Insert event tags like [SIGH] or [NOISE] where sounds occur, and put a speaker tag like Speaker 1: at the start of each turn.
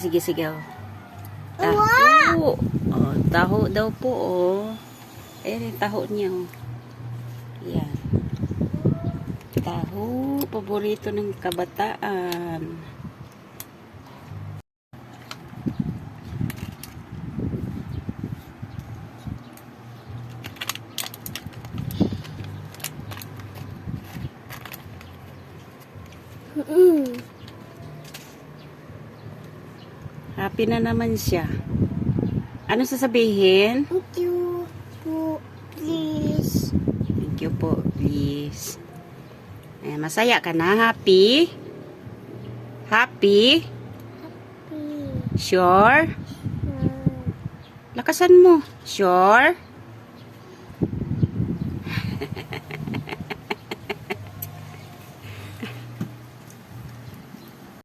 Speaker 1: Sige, sige. Oh. Taho. Oh, taho daw po, oh. Ayan yung taho niya, oh. Yan. Taho. Paborito ng kabataan.
Speaker 2: Mm.
Speaker 1: Happy na naman siya. Ano sasabihin?
Speaker 2: Thank you po, please.
Speaker 1: Thank you po, please. Ayan, masaya ka na? Happy? Happy?
Speaker 2: Please.
Speaker 1: Sure?
Speaker 2: Mm.
Speaker 1: Lakasan mo. Sure? [LAUGHS]